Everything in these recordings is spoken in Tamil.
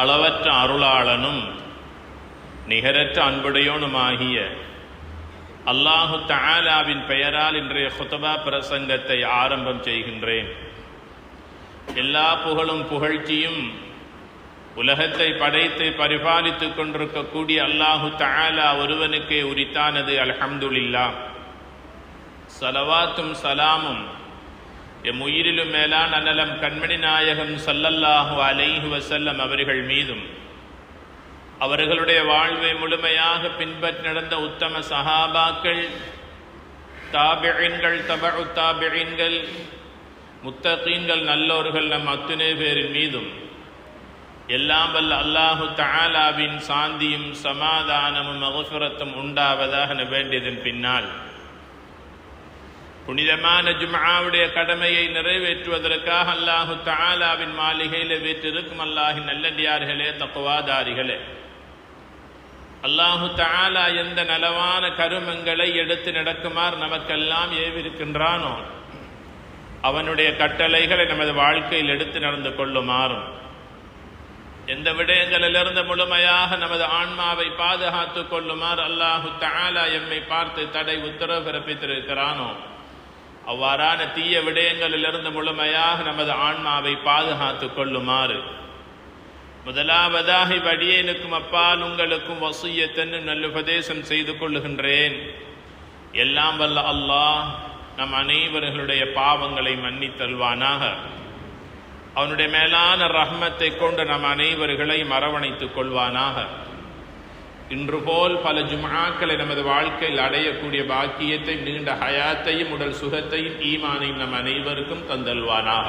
அளவற்ற அருளாளனும் நிகரற்ற அன்புடையோனுமாகிய அல்லாஹு தாலாவின் பெயரால் இன்றைய ஹுதபா பிரசங்கத்தை ஆரம்பம் செய்கின்றேன். எல்லா புகழும் புகழ்ச்சியும் உலகத்தை படைத்து பரிபாலித்துக் கொண்டிருக்கக்கூடிய அல்லாஹு தாலா ஒருவனுக்கே உரித்தானது அல்ஹம்துலில்லா சலவாத்தும் சலாமும் எம் உயிரிலும் மேலான் அனலம் கண்மணி நாயகம் சல்லல்லாஹு அலைஹு வசல்லம் அவர்கள் மீதும் அவர்களுடைய வாழ்வை முழுமையாக பின்பற்றி நடந்த உத்தம சஹாபாக்கள் தாபிழின்கள் தபு தாபிழின்கள் முத்தகீன்கள் நல்லோர்கள் நம் அத்துணை பேரின் மீதும் எல்லாம் வல்ல அல்லாஹு தாலாவின் சாந்தியும் சமாதானமும் மகசுரத்தும் உண்டாவதாக வேண்டியதன் பின்னால். புனிதமான ஜும்ஆவுடைய கடமையை நிறைவேற்றுவதற்காக அல்லாஹு தாலாவின் மாளிகையில் வீற்றிருக்கும் அல்லாஹின் நல்லடியார்களே தக்குவாதாரிகளே. அல்லாஹு தாலா எந்த நலவான கருமங்களை எடுத்து நடக்குமாறு நமக்கெல்லாம் ஏவிருக்கின்றானோ அவனுடைய கட்டளைகளை நமது வாழ்க்கையில் எடுத்து நடந்து கொள்ளுமாறும் எந்த விடயங்களிலிருந்து முழுமையாக நமது ஆன்மாவை பாதுகாத்துக் கொள்ளுமாறு அல்லாஹு தாலா எம்மை பார்த்து தடை உத்தரவு பிறப்பித்திருக்கிறானோ அவ்வாறான தீய விடயங்களிலிருந்து முழுமையாக நமது ஆன்மாவை பாதுகாத்துக் கொள்ளுமாறு. முதலாவதாக இவ்வடியேனுக்கும் அப்பால் உங்களுக்கும் வசூயத்தன்னு நல்லுபதேசம் செய்து கொள்ளுகின்றேன். எல்லாம் வல்ல அல்லாஹ் நம் அனைவர்களுடைய பாவங்களை மன்னித்தல்வானாக அவனுடைய மேலான ரஹ்மத்தை கொண்டு நம் அனைவர்களை அரவணைத்துக் கொள்வானாக. இன்று போல் பல ஜும்ஆக்களை நமது வாழ்க்கையில் அடையக்கூடிய பாக்கியத்தை நீண்ட ஹயாத்தையும் உடல் சுகத்தையும் ஈமானையும் நம் அனைவருக்கும் தந்தல்வானாக.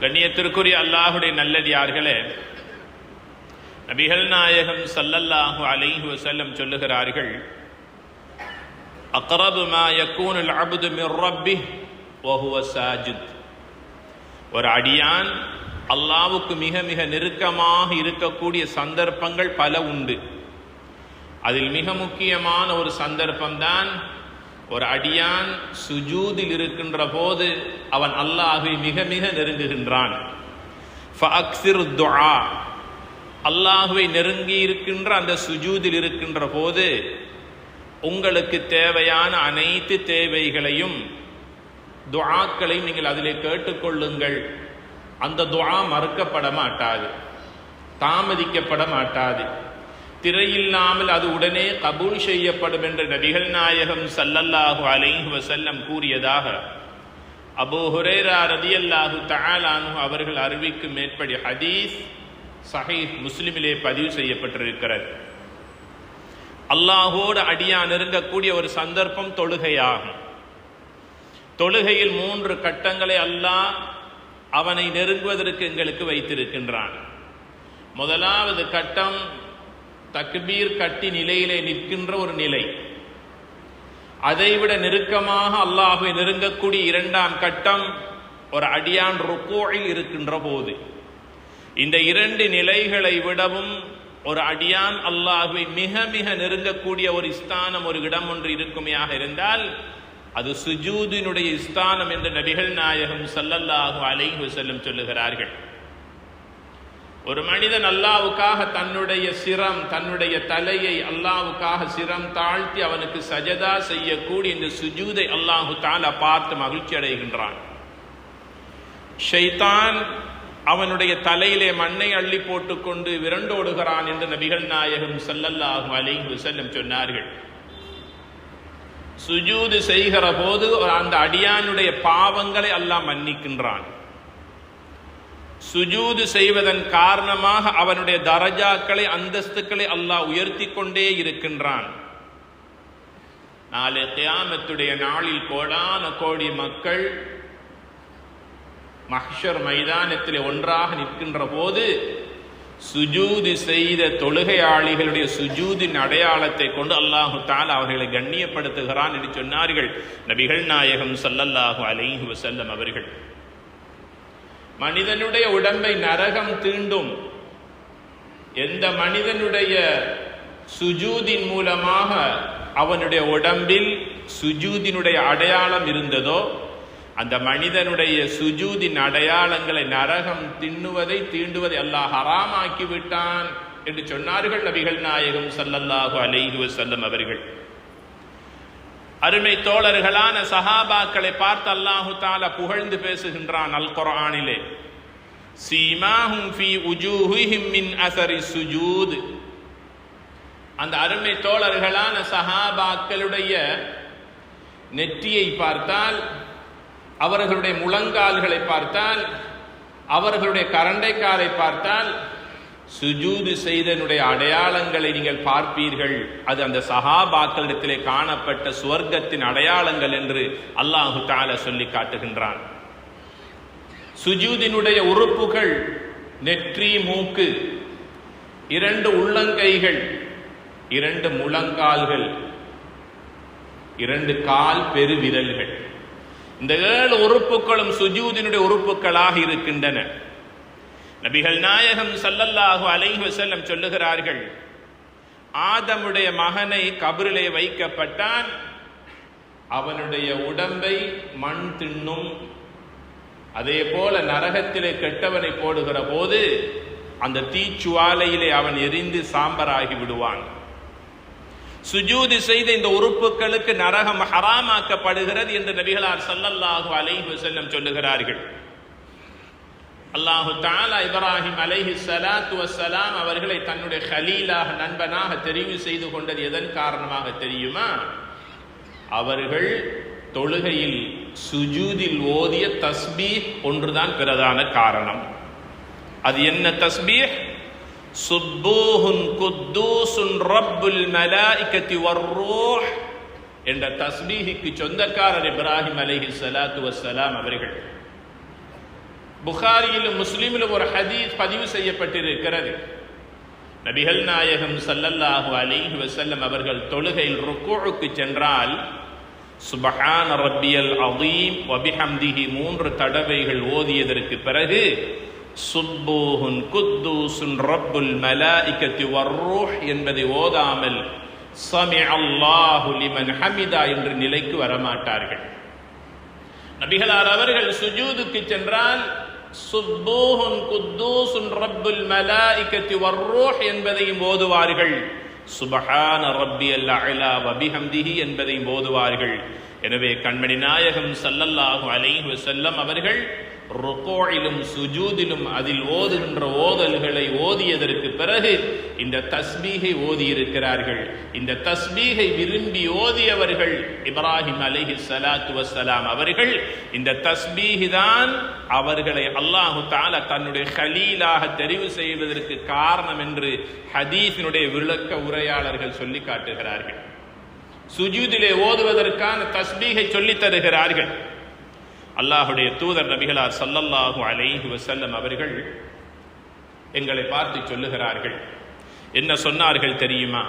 கண்ணியத்திற்குரிய அல்லாஹுடைய நல்லடியார்களே நபிகள் நாயகம் சல்லல்லாஹு அலைஹு செல்லம் சொல்லுகிறார்கள் அக்ரபு மா யக்கூனுல் அபுது மிர் ரப்பி வஹுவ சாஜித். ஒரு அடியான் அல்லாவுக்கு மிக மிக நெருக்கமாக இருக்கக்கூடிய சந்தர்ப்பங்கள் பல உண்டு. அதில் மிக முக்கியமான ஒரு சந்தர்ப்பம்தான் ஒரு அடியான் சுஜூதில் இருக்கின்ற போது அவன் அல்லாஹை மிக மிக நெருங்குகின்றான். அல்லாஹுவை நெருங்கி இருக்கின்ற அந்த சுஜூதில் இருக்கின்ற போது உங்களுக்கு தேவையான அனைத்து தேவைகளையும் துஆக்களையும் நீங்கள் அதிலே கேட்டுக்கொள்ளுங்கள். அந்த துவா மறுக்கப்பட மாட்டாது தாமதிக்கப்பட மாட்டாது. திரையில்லாமல் அது உடனே கபூல் செய்யப்படும் என்று நபிகள் நாயகம் சல்லல்லாஹு அலைஹு வசல்லம் கூறியதாக அபோ ஹுரேரா ரதியல்லாஹு தாலானு அவர்கள் அறிவிக்கும் மேற்படி ஹதீஸ் சஹீஹ் முஸ்லிமிலே பதிவு செய்யப்பட்டிருக்கிறது. அல்லாஹோடு அடியா நெருங்கக்கூடிய ஒரு சந்தர்ப்பம் தொழுகையாகும். தொழுகையில் மூன்று கட்டங்களை அல்லாஹ் அவனை நெருங்குவதற்கு எங்களுக்கு வைத்திருக்கின்றான். முதலாவது கட்டம் தக்பீர் கட்டி நிலையிலே நிற்கின்ற ஒரு நிலை. அதைவிட நெருக்கமாக அல்லாஹுவை நெருங்கக்கூடிய இரண்டாம் கட்டம் ஒரு அடியான் ருக்கோயில் இருக்கின்ற போது. இந்த இரண்டு நிலைகளை விடவும் ஒரு அடியான் அல்லாஹுவை மிக மிக நெருங்கக்கூடிய ஒரு ஸ்தானம் ஒரு இடம் ஒன்று இருக்குமையாக இருந்தால் அது சுஜூதினுடைய ஸ்தானம் என்று நபிகள் நாயகம் சல்லல்லாஹு அலைஹு செல்லும் சொல்லுகிறார்கள். ஒரு மனிதன் அல்லாவுக்காக தன்னுடைய சிரம் தன்னுடைய தலையை அல்லாவுக்காக சிரம் தாழ்த்தி அவனுக்கு சஜதா செய்யக்கூடிய இந்த சுஜூதை அல்லாஹு தாலா பார்த்து மகிழ்ச்சி அடைகின்றான். ஷைத்தான் அவனுடைய தலையிலே மண்ணை அள்ளி போட்டுக்கொண்டு விரண்டோடுகிறான் என்று நபிகள் நாயகம் சல்லல்லாஹு அலைங்கு செல்லும் சொன்னார்கள். சுஜூது செய்கிற போது அந்த அடியானுடைய பாவங்களை அல்லாஹ் மன்னிக்கின்றான். சுஜூது செய்வதன் காரணமாக அவனுடைய தரஜாக்களை அந்தஸ்துக்களை அல்லாஹ் உயர்த்தி கொண்டே இருக்கின்றான். நாளை கியாமத்துடைய நாளில் கோடான கோடி மக்கள் மஹ்ஷர் மைதானத்தில் ஒன்றாக நிற்கின்ற போது சுஜூது செய்த தொழுகையாளிகளுடைய சுஜூதின் அடையாளத்தை கொண்டு அல்லாஹு தால் அவர்களை கண்ணியப்படுத்துகிறான் என்று சொன்னார்கள். நபிகள் நாயகம் சல்லல்லாஹு அலைஹு வசல்லம் அவர்கள். மனிதனுடைய உடம்பை நரகம் தீண்டும். எந்த மனிதனுடைய சுஜூதின் மூலமாக அவனுடைய உடம்பில் சுஜூதினுடைய அடையாளம் இருந்ததோ அந்த மனிதனுடைய சுஜூதின் அடையாளங்களை நரகம் தின்னுவதை தீண்டுவதை அல்லாஹ் ஹராமாக்கி விட்டான் என்று சொன்னார்கள் நபிகள் நாயகம் சல்லல்லாஹு அலைஹி செல்லும் அவர்கள். அருமை தோழர்களான சஹாபாக்களை பார்த்து அல்லாஹு தாலா புகழ்ந்து பேசுகின்றான் அல் குரானிலே சீமாஹும் ஃபீ உஜூஹிஹிம் மின் அசரி சுஜூத். அந்த அருமை தோழர்களான சஹாபாக்களுடைய நெற்றியை பார்த்தால் அவர்களுடைய முழங்கால்களை பார்த்தால் அவர்களுடைய கரண்டைக்காலை பார்த்தால் சுஜூது செய்தனுடைய அடையாளங்களை நீங்கள் பார்ப்பீர்கள். அது அந்த சஹாபாக்களிடத்திலே காணப்பட்ட சுவர்க்கத்தின் அடையாளங்கள் என்று அல்லாஹு தால சொல்லி காட்டுகின்றான். சுஜூதினுடைய உறுப்புகள் நெற்றி மூக்கு இரண்டு உள்ளங்கைகள் இரண்டு முழங்கால்கள் இரண்டு கால் பெருவிரல்கள். இந்த ஏழு உறுப்புகளும் சுஜூதினுடைய உறுப்புகளாக இருக்கின்றன. நபிகள் நாயகம் சல்லல்லாஹு அலைஹி செல்லம் சொல்லுகிறார்கள் ஆதமுடைய மகனை கபரிலே வைக்கப்பட்டான் அவனுடைய உடம்பை மண் தின்னும். அதே போல நரகத்திலே கெட்டவனை போடுகிற போது அந்த தீச்சுவாலையிலே அவன் எரிந்து சாம்பராகி விடுவான். சுஜூதி செய்த இந்த உறுப்புகளுக்கு நரகம் ஹராமாக்கப்படுகிறது என்று நபிகளார் சல்லல்லாஹு அலைஹி செல்லம் சொல்லுகிறார்கள். அல்லாஹு தாலா இப்ராஹிம் அலைஹி சலாத்து வசலாம் அவர்களை தன்னுடைய ஹலீலாக நண்பனாக தெரிவு செய்து கொண்டது எதன் காரணமாக தெரியுமா? அவர்கள் தொழுகையில் சுஜூதில் ஓதிய தஸ்பீஹ் ஒன்றுதான் பிரதான காரணம். அது என்ன தஸ்பீஹ்? சுப்பூஹுன் குத்தூசுன் ரப்புல் மலாய்கத்தி வர்ரூஹ் என்ற தஸ்பீஹிக்கு சொந்தக்காரர் இப்ராஹிம் அலைஹி சலாத்து வசலாம் அவர்கள். புகாரியிலும் முஸ்லீமிலும் ஒரு ஹதீஸ் பதிவு செய்யப்பட்டிருக்கிறது. நபிகள் நாயகம் சல்லல்லாஹு அலைஹி வசல்லம் அவர்கள் தொழுகையில் ருக்குழுக்கு சென்றால் சுபஹான ரப்பியல் அதீம் வபிஹம்திஹி மூன்று தடவைகள் ஓதியதற்கு பிறகு சுப்பூஹுன் குத்தூசுன் ரப்புல் மலாயிகத்தி வர்ரூஹ் என்பதை ஓதாமல் சமி அல்லாஹு லிமன் ஹமிதா என்று நிலைக்கு வரமாட்டார்கள். நபிகளார் அவர்கள் சுஜூதுக்கு சென்றால் சுப்பூஹுன் குத்தூசுன் ரப்புல் மலாயிகத்தி வர்ரூஹ் என்பதையும் ஓதுவார்கள். சுபஹான ரப்பியல் அலா வபிஹம்திஹி என்பதையும் ஓதுவார்கள். எனவே கண்மணி நாயகம் சல்லல்லாஹு அலைஹு செல்லம் அவர்கள் ருக்கோயிலும் சுஜூதிலும் அதில் ஓதுகின்ற ஓதல்களை ஓதியதற்கு பிறகு இந்த தஸ்பீகை ஓதியிருக்கிறார்கள். இந்த தஸ்பீகை விரும்பி ஓதியவர்கள் இப்ராஹிம் அலிஹி சலாத்து வசலாம் அவர்கள் இந்த தஸ்பீகி தான் அவர்களை அல்லாஹு தால தன்னுடைய ஹலீலாக தெரிவு செய்வதற்கு காரணம் என்று ஹதீஸினுடைய விளக்க உரையாளர்கள் சொல்லி காட்டுகிறார்கள். சுஜூதிலே ஓதுவதற்கான தஸ்பீகை சொல்லித் தருகிறார்கள். அல்லாஹுடைய தூதர் நபிகளார் சல்லல்லாஹு அலைஹி வசல்லம் அவர்கள் எங்களை பார்த்து சொல்லுகிறார்கள். என்ன சொன்னார்கள் தெரியுமா?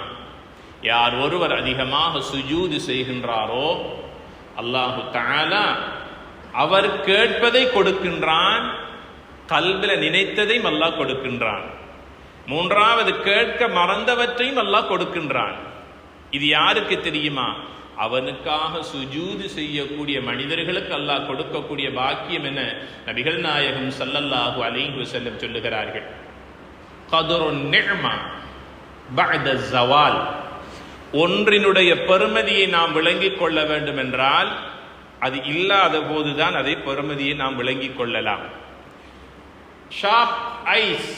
யார் ஒருவர் அதிகமாக சுஜூது செய்கின்றாரோ அல்லாஹு தாலா அவர் கேட்பதை கொடுக்கின்றான் கல்வில நினைத்ததையும் அல்லாஹ் கொடுக்கின்றான். மூன்றாவது கேட்க மறந்தவற்றையும் அல்லாஹ் கொடுக்கின்றான். இது யாருக்கு தெரியுமா? அவனுக்காக சுஜூது செய்யக்கூடிய மனிதர்களுக்கு அல்லாஹ் கொடுக்கக்கூடிய பாக்கியம் என நபிகள் நாயகம் சல்லல்லாஹு அலைஹி செல்லம் சொல்லுகிறார்கள். கதுருன் ஜவால் ஒன்றினுடைய பெருமதியை நாம் விளங்கிக் கொள்ள வேண்டும் என்றால் அது இல்லாத போதுதான் அதை பெருமதியை நாம் விளங்கிக் கொள்ளலாம். ஷாப் ஐஸ்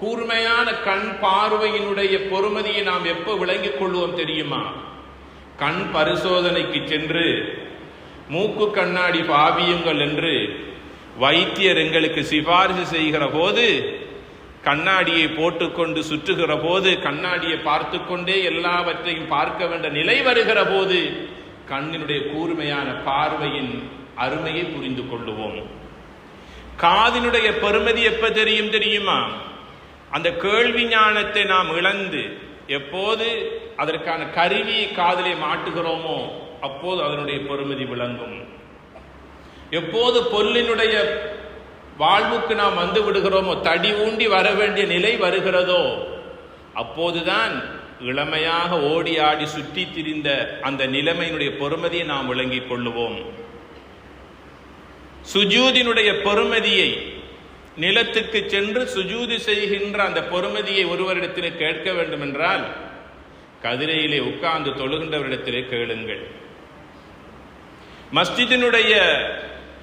கூர்மையான கண் பார்வையினுடைய பொறுமதியை நாம் எப்போ விளங்கிக் கொள்வோம் தெரியுமா? கண் பரிசோதனைக்கு சென்று மூக்கு கண்ணாடி பாவியுங்கள் என்று வைத்தியர் எங்களுக்கு சிபாரிசு செய்கிற போது கண்ணாடியை போட்டுக்கொண்டு சுற்றுகிற போது கண்ணாடியை பார்த்து கொண்டே எல்லாவற்றையும் பார்க்க வேண்ட நிலை வருகிற போது கண்ணினுடைய கூர்மையான பார்வையின் அருமையை புரிந்து கொள்ளுவோம். காதினுடைய பெருமதி எப்ப தெரியும் தெரியுமா? அந்த கேள்வி ஞானத்தை நாம் இழந்து எப்போது அதற்கான கருவியை காதிலே மாட்டுகிறோமோ அப்போது அதனுடைய பெருமதி விளங்கும். எப்போது பொல்லினுடைய வாழ்வுக்கு நாம் வந்து விடுகிறோமோ தடி ஊண்டி வர வேண்டிய நிலை வருகிறதோ அப்போதுதான் இளமையாக ஓடி ஆடி சுற்றி திரிந்த அந்த நிலைமையினுடைய பொறுமதியை நாம் விளங்கிக் கொள்ளுவோம். சுஜூதினுடைய பொறுமதியை நிலத்துக்கு சென்று சுஜூதி செய்கின்ற அந்த பொறுமதியை ஒருவரிடத்தில் கேட்க வேண்டும் என்றால் கதிரையிலே உட்கார்ந்து தொழுகின்றவரிடத்திலே கேளுங்கள். மஸ்ஜிதினுடைய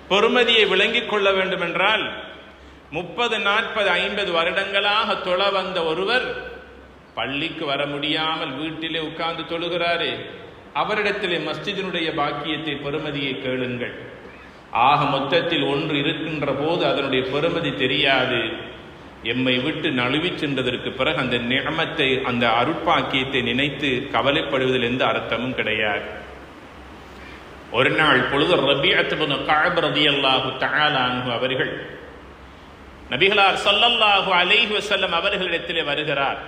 பொறுமதியை விளங்கிக் கொள்ள வேண்டும் என்றால் முப்பது நாற்பது ஐம்பது வருடங்களாக தொழ வந்த ஒருவர் பள்ளிக்கு வர முடியாமல் வீட்டிலே உட்கார்ந்து தொழுகிறாரே அவரிடத்திலே மஸ்ஜிதினுடைய பாக்கியத்தை பெருமதியை கேளுங்கள். ஆக மொத்தத்தில் ஒன்று இருக்கின்ற போது அதனுடைய பெருமதி தெரியாது. எம்மை விட்டு நழுவி சென்றதற்கு பிறகு அந்த நியமத்தை அந்த அருட்பாக்கியத்தை நினைத்து கவலைப்படுவதில் எந்த அர்த்தமும் கிடையாது. ஒரு நாள் பொழுது ரபியத்துபுன காப் ரதியல்லாஹு தஆலான்ஹு அவர்கள் நபிகளார் சொல்லல்லாஹு அலைஹி வசல்லம் அவர்களிடத்திலே வருகிறார்.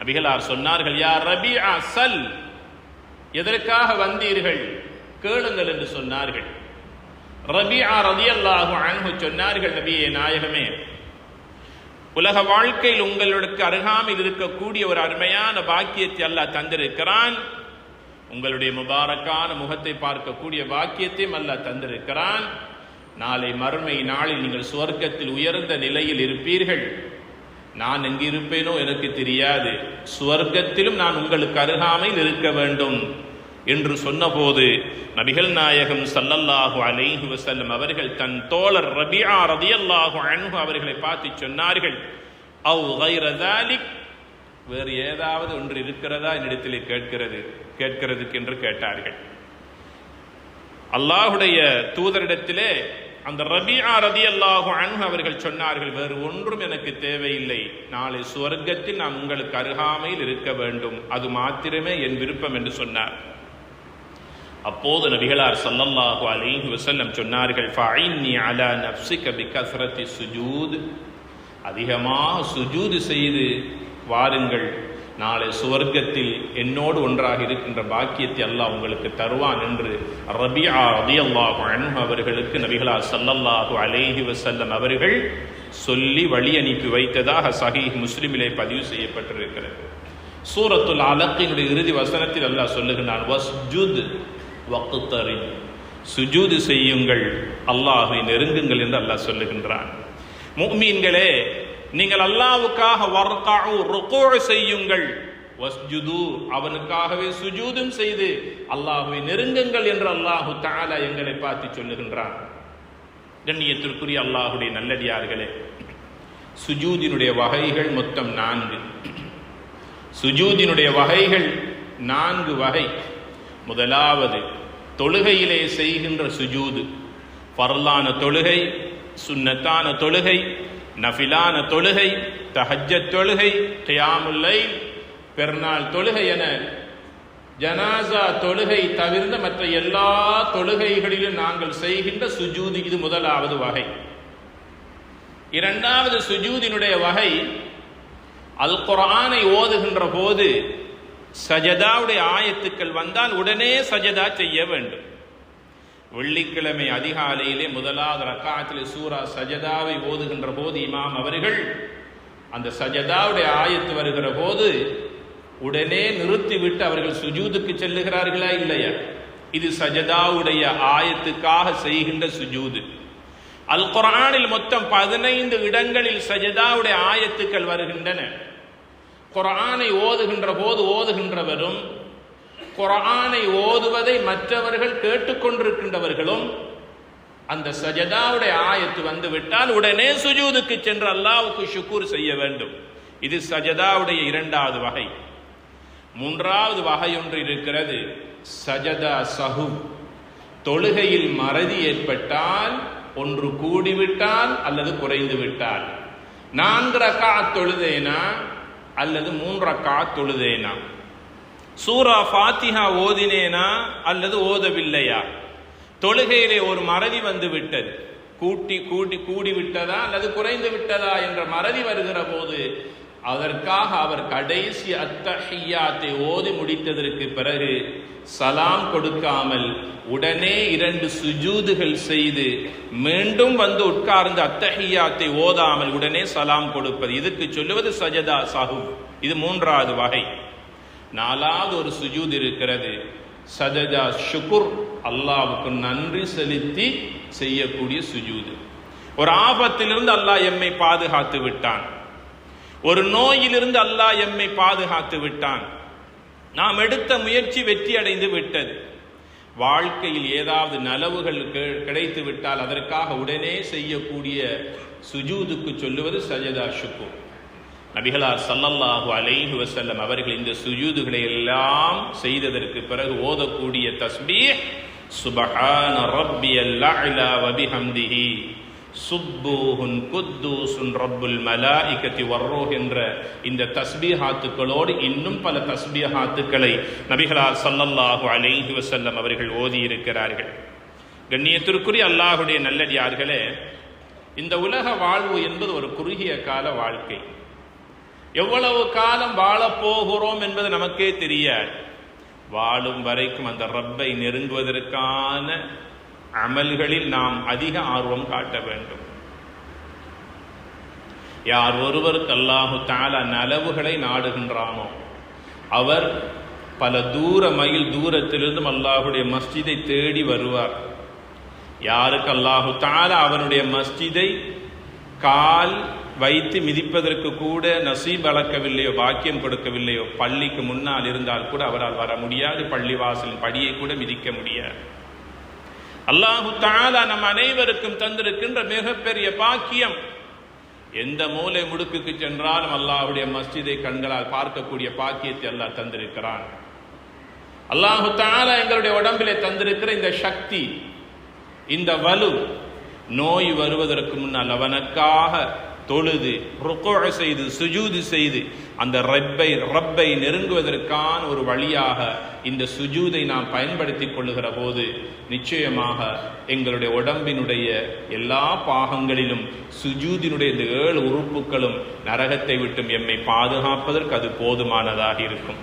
நபிகளார் சொன்னார்கள் யார் ரபி சல் எதற்காக வந்தீர்கள்? கேளுங்கள் என்று சொன்னார்கள். ரபியா ரதியல்லாஹு அன்ஹு சொன்னார்கள் நபியே நாயகமே உலக வாழ்க்கையில் உங்களுக்கு அருகாமல் இருக்கக்கூடிய ஒரு அருமையான பாக்கியத்தை அல்லாஹ் தந்திருக்கிறான். உங்களுடைய முபாரக்கான முகத்தை பார்க்கக்கூடிய பாக்கியத்தையும் அல்லாஹ் தந்திருக்கிறான். நாளை மறுமை நாளில் நீங்கள் சுவர்க்கத்தில் உயர்ந்த நிலையில் இருப்பீர்கள். நான் எங்கு இருப்பேனோ எனக்கு தெரியாது. சுவர்க்கத்திலும் நான் உங்களுக்கு அருகாமையில் இருக்க வேண்டும். என்று சொன்னபோது நபிகள் நாயகம் சல்லல்லாஹு அலைஹி வசல்லம் அவர்கள் தன் தோழர் ரபியா ரதியல்லாஹு அன்பு அவர்களை பார்த்து சொன்னார்கள். அவ் கைர வேறு ஏதாவது ஒன்று இருக்கிறதா என்னிடத்திலே கேட்கிறது கேட்கிறதுக்கு என்று கேட்டார்கள். அல்லாஹுடைய தூதரிடத்திலே அந்த ரபியா ரதி அல்லாஹு அன்பு அவர்கள் சொன்னார்கள் வேறு ஒன்றும் எனக்கு தேவையில்லை. நாளை சுவர்க்கத்தில் நான் உங்களுக்கு அருகாமையில் இருக்க வேண்டும். அது மாத்திரமே என் விருப்பம் என்று சொன்னார். அப்போது நபிகளார் சல்லல்லாஹு அலைஹி வசல்லம் சொன்னார்கள் ஃபஇன்னி அலா நஃப்ஸிக பிகஸ்ரத்தி சுஜூத். அதிகமாக சுஜூது செய்து வாருங்கள். நாளை சுவர்க்கத்தில் என்னோடு ஒன்றாக இருக்கின்ற பாக்கியத்தை அல்லாஹ் உங்களுக்கு தருவான் என்று ரபியா ரதியல்லாஹு அன்ஹு அவர்களுக்கு நபிகளார் சல்லல்லாஹு அலேஹி வசல்லம் அவர்கள் சொல்லி வழி அனுப்பி வைத்ததாக சஹி முஸ்லிமிலே பதிவு செய்யப்பட்டிருக்கிறது. சூரத்துல் அலக்கினுடைய இறுதி வசனத்தில் அல்லாஹ் சொல்லுகிறான் வஸ்ஜுத் வக்தரின் சுஜூது செய்யுங்கள். அல்லாஹை நெருங்குங்கள் என்று அல்லாஹ் சொல்லுகின்றான். முக்மீன்களே நீங்கள் அல்லாவுக்காக வர்காஉ ருகூ செய்யுங்கள். வஸ்ஜுது அவனுக்காகவே சுஜூதும் செய்து அல்லாஹுவை நெருங்குங்கள் என்று அல்லாஹு தாலா எங்களை பார்த்து சொல்லுகின்றான். கண்ணியத்திற்குரிய அல்லாஹுடைய நல்லடியார்களே சுஜூதினுடைய வகைகள் மொத்தம் நான்கு. சுஜூதினுடைய வகைகள் நான்கு வகை. முதலாவது தொழுகையிலே செய்கின்ற சுஜூது. பரலான தொழுகை சுன்னத்தான தொழுகை நஃபிலான தொழுகை தஹஜத் தொழுகை கியாமுல்லை பெருநாள் தொழுகை என ஜனாசா தொழுகை தவிர்ந்த மற்ற எல்லா தொழுகைகளிலும் நாங்கள் செய்கின்ற சுஜூது இது முதலாவது வகை. இரண்டாவது சுஜூதினுடைய வகை அல் குரானை ஓதுகின்ற போது சஜதாவுடைய ஆயத்துக்கள் வந்தால் உடனே சஜதா செய்ய வேண்டும். வெள்ளிக்கிழமை அதிகாலையிலே முதலாவது ரக்காத்திலே சூரா சஜதாவை ஓதுகின்ற போது இமாம் அவர்கள் அந்த சஜதாவுடைய ஆயத்து வருகிற போது உடனே நிறுத்திவிட்டு அவர்கள் சுஜூதுக்கு செல்லுகிறார்களா இல்லையா? இது சஜதாவுடைய ஆயத்துக்காக செய்கின்ற சுஜூது. அல் குரானில் மொத்தம் பதினைந்து இடங்களில் சஜதாவுடைய ஆயத்துக்கள் வருகின்றன. குரானை ஓதுகின்ற போது ஓதுகின்றவரும் குரானை ஓதுவதை மற்றவர்கள் கேட்டுக்கொண்டிருக்கின்றவர்களும் அந்த சஜதாவுடைய ஆயத்து வந்து விட்டால் உடனே சுஜூதுக்கு சென்று அல்லாவுக்கு சுக்கூர் செய்ய வேண்டும். இது சஜதாவுடைய இரண்டாவது வகை. மூன்றாவது வகை ஒன்று இருக்கிறது சஜதா சஹு. தொழுகையில் மறதி ஏற்பட்டால் ஒன்று கூடிவிட்டால் அல்லது குறைந்து விட்டால் நான்கு ரக்கா தொழுதேனா அல்லது மூன்றக்கா தொழுதேனா? சூரா ஃபாத்திஹா ஓதினேனா? அல்லது ஓதவில்லையா? தொழுகையிலே ஒரு மறதி வந்து விட்டது. கூட்டி கூட்டி கூடி விட்டதா? அல்லது குறைந்து விட்டதா? என்ற மறதி வருகிற போது அதற்காக அவர் கடைசி அத்தஹியாத்தை ஓதி முடித்ததற்கு பிறகு சலாம் கொடுக்காமல் உடனே இரண்டு சுஜூதுகள் செய்து மீண்டும் வந்து உட்கார்ந்து அத்தஹியாத்தை ஓதாமல் உடனே சலாம் கொடுப்பது. இதுக்கு சொல்லுவது சஜதா சாஹு. இது மூன்றாவது வகை. நாலாவது ஒரு சுஜூத் இருக்கிறது. சஜதா ஷுக்குர் அல்லாவுக்கு நன்றி செலுத்தி செய்யக்கூடிய சுஜூது. ஒரு ஆபத்திலிருந்து அல்லாஹ் எம்மை பாதுகாத்து விட்டான். ஒரு நோயிலிருந்து அல்லாஹ் எம்மை பாதுகாத்து விட்டான். நாம் எடுத்த முயற்சி வெற்றி அடைந்து விட்டது. வாழ்க்கையில் ஏதாவது நலவுகள் கிடைத்து விட்டால் அதற்காக உடனே செய்யக்கூடிய சுஜூதுக்கு சொல்லுவது சஜதா ஷுக்கூர் நபிகளார் சல்லல்லாஹு அலைஹு வசல்லம் அவர்கள் இந்த சுஜூதுகளை எல்லாம் செய்ததற்கு பிறகு ஓதக்கூடிய தஸ்பீ சுபஹான ரப்பியல் அலா வபிஹம்திஹி சுப்பூஹுன் குத்தூசுன் ரப்புல் மலாயிகத்தி வர்ரோஹ் என்ற இந்த தஸ்பீஹாத்துக்களோடு இன்னும் பல தஸ்பீஹாத்துக்களை நபிகளார் சல்லல்லாஹு அலைஹி வசல்லம் அவர்கள் ஓதியிருக்கிறார்கள். கண்ணியத்திற்குரிய அல்லாஹுடைய நல்லடியார்களே இந்த உலக வாழ்வு என்பது ஒரு குறுகிய கால வாழ்க்கை. எவ்வளவு காலம் வாழப்போகிறோம் என்பது நமக்கே தெரியாது. வாழும் வரைக்கும் அந்த ரப்பை நெருங்குவதற்கான அமல்களில் நாம் அதிக ஆர்வம் காட்ட வேண்டும். யார் ஒருவருக்கு அல்லாஹு தாலா நலவுகளை நாடுகின்றானோ அவர் பல தூர மைல் தூரத்திலிருந்தும் அல்லாஹுடைய மஸ்ஜிதை தேடி வருவார். யாருக்கு அல்லாஹு தாலா அவனுடைய மஸ்ஜிதை கால் வைத்து மிதிப்பதற்கு கூட நசீப் அளக்கவில்லையோ பாக்கியம் கொடுக்கவில்லையோ பள்ளிக்கு முன்னால் இருந்தால் கூட அவரால் வர முடியாது. பள்ளிவாசலின் படியை கூட மிதிக்க முடியாது. அல்லாஹு தாலா நம் அனைவருக்கும் தந்திருக்கின்ற மிகப்பெரிய பாக்கியம். எந்த மூலை முடுக்குக்கு சென்றாலும் அல்லாஹ்வுடைய மஸ்ஜிதை கண்களால் பார்க்கக்கூடிய பாக்கியத்தை அல்லாஹ் தந்திருக்கிறான். அல்லாஹு தாலா எங்களுடைய உடம்பிலே தந்திருக்கிற இந்த சக்தி இந்த வலு நோய் வருவதற்கு முன்னால் அவனுக்காக தொழுது ருக்கோ செய்து சுஜூது செய்து அந்த ரப்பை ரப்பை நெருங்குவதற்கான ஒரு வழியாக இந்த சுஜூதை நாம் பயன்படுத்தி கொள்ளுகிற போது நிச்சயமாக எங்களுடைய உடம்பினுடைய எல்லா பாகங்களிலும் சுஜூதினுடைய இந்த ஏழு உறுப்புகளும் நரகத்தை விட்டும் எம்மை பாதுகாப்பதற்கு அது போதுமானதாக இருக்கும்.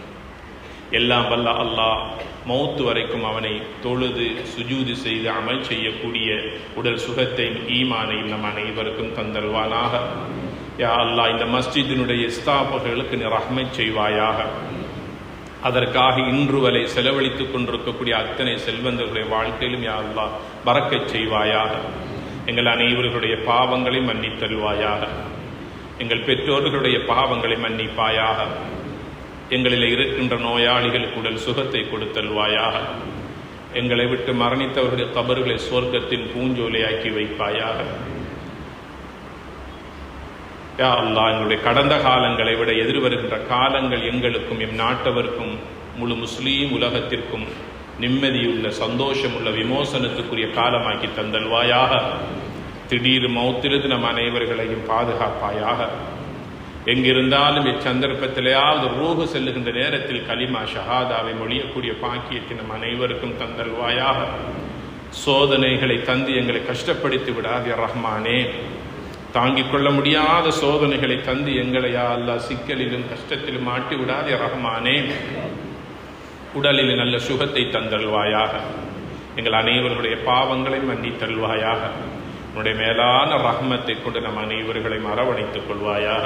எல்லாம் வல்ல அல்லாஹ் மௌத்து வரைக்கும் அவனை தொழுது சுஜூது செய்து அமல் செய்யக்கூடிய உடல் சுகத்தையும் ஈமானையும் நம் அனைவருக்கும் தந்தருவானாக. யா அல்லாஹ் இந்த மஸ்ஜிதினுடைய ஸ்தாபகர்களுக்கு நீ செய்வாயாக. அதற்காக இன்று வரை செலவழித்துக் கொண்டிருக்கக்கூடிய அத்தனை செல்வந்தர்களுடைய வாழ்க்கையிலும் யா அல்லாஹ் பறக்கச் செய்வாயாக. எங்கள் அனைவர்களுடைய பாவங்களை மன்னித்தருவாயாக. எங்கள் பெற்றோர்களுடைய பாவங்களை மன்னிப்பாயாக. எங்களில் இருக்கின்ற நோயாளிகளுக்கு உடல் சுகத்தை கொடுத்தல்வாயாக. எங்களை விட்டு மரணித்தவர்களுடைய கபர்களை சுவர்க்கத்தின் பூஞ்சோலையாக்கி வைப்பாயாக. யா அல்லாஹ் எங்களுடைய கடந்த காலங்களை விட எதிர்வருகின்ற காலங்கள் எங்களுக்கும் எம் நாட்டவருக்கும் முழு முஸ்லீம் உலகத்திற்கும் நிம்மதியுள்ள சந்தோஷமுள்ள விமோசனத்துக்குரிய காலமாக்கி தந்தல்வாயாக. திடீர் மௌத்திலிருந்து நம் அனைவர்களையும் பாதுகாப்பாயாக. எங்கிருந்தாலும் இச்சந்தர்ப்பத்திலேயாவது ரூஹு செல்லுகின்ற நேரத்தில் கலிமா ஷஹாதாவை மொழியக்கூடிய பாக்கியத்தை நம் அனைவருக்கும் தந்தல்வாயாக சோதனைகளை தந்து எங்களை கஷ்டப்படுத்தி விடாதே ரஹ்மானே. தாங்கிக் கொள்ள முடியாத சோதனைகளை தந்து எங்களை அல்லா சிக்கலிலும் கஷ்டத்திலும் மாட்டி விடாதே ரஹ்மானே. உடலில் நல்ல சுகத்தை தந்தல்வாயாக எங்கள் அனைவருடைய பாவங்களை மன்னித்தல்வாயாக உன்னுடைய மேலான ரஹ்மத்தை கொண்டு நம் அனைவர்களையும் அரவணைத்துக் கொள்வாயாக.